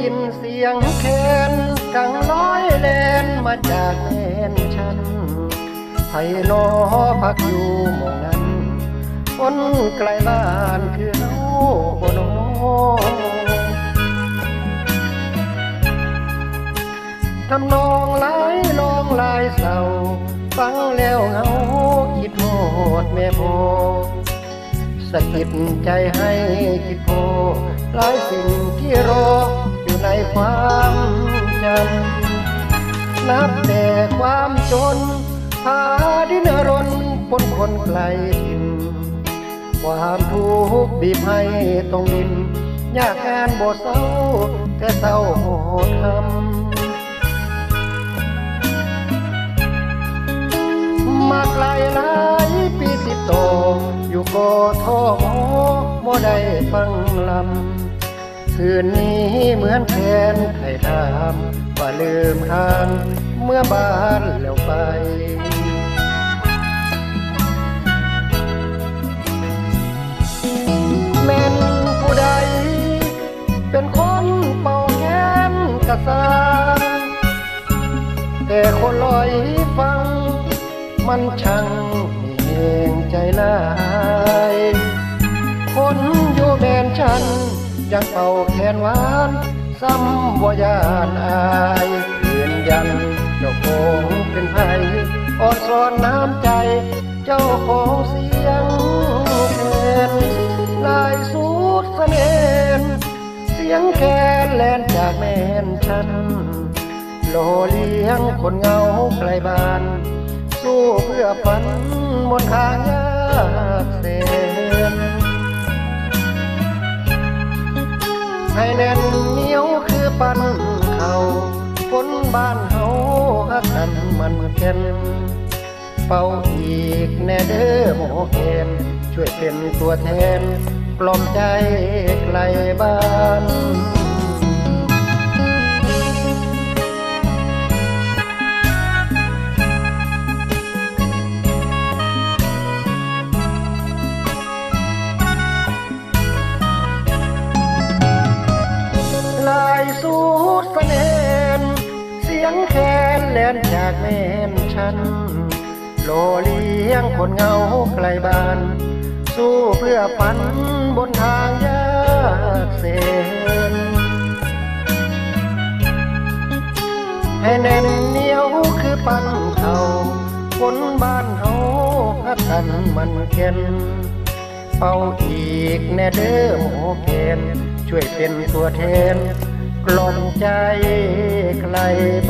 ยินเสียงแคนกังร้อยแลนมาจากแม่นฉันไผ่นอพักอยู่หมองนั้นคนไกลบ้านคือเฮาบ่น้องทำนองหลายลองหลายเศร้าฟังแล้วเหงาคิดโหดแม่พอสะกิดใจให้คิดโพหลายสิ่งที่รอ ความจำนับแต่ความจน หาดินรนปนคนไกลถิ่น ความทุกข์บีบให้ต้องดิน ยากงานบ่เศร้าแต่เศร้าโหดคำมาไกลหลายปีติดต่ออยู่กอทอมบ่ได้ฟังลำ คืนนี้เหมือนแค้นใครถามว่าลืมทางเมื่อบ้านแล้วไปแม่นผู้ใด เป็นคนเป่าแค้นกระสานแต่คนลอยฟัง มันช่างมีเองใจลาย คนอยู่แมนฉัน ยังเป่าแขนหวานซ้ำบ่ยานอายยืนยันเจ้าของเป็นไผอ่อนสอนน้ำใจ เจ้าของเสียงแคนลายสูดเสน่ห์เสียงแคนแลนจากแม่นฉันโลเลี้ยงคนเงาไกลบ้าน สู้เพื่อฝันบนทางยากเส้น ให้แน่นเหนียวคือปันเขาคนบ้านเฮาฮักกันมันแก่นเป่าอีกแน่เด้อโมเคนช่วยเป็นตัวแทน กล่อมใจไกลบ้าน แคนแลนจากแม่นฉันโลเลี้ยงคนเงาไกลบ้าน สู้เพื่อฝันบนทางยากเส้นให้แน่นเหนียวคือปันเขาคนบ้านเฮาพักกันมันเข็นเป่าอีกแน่เด้อโมเคนช่วยเป็นตัวแทนกล่อมใจไกลบ้าน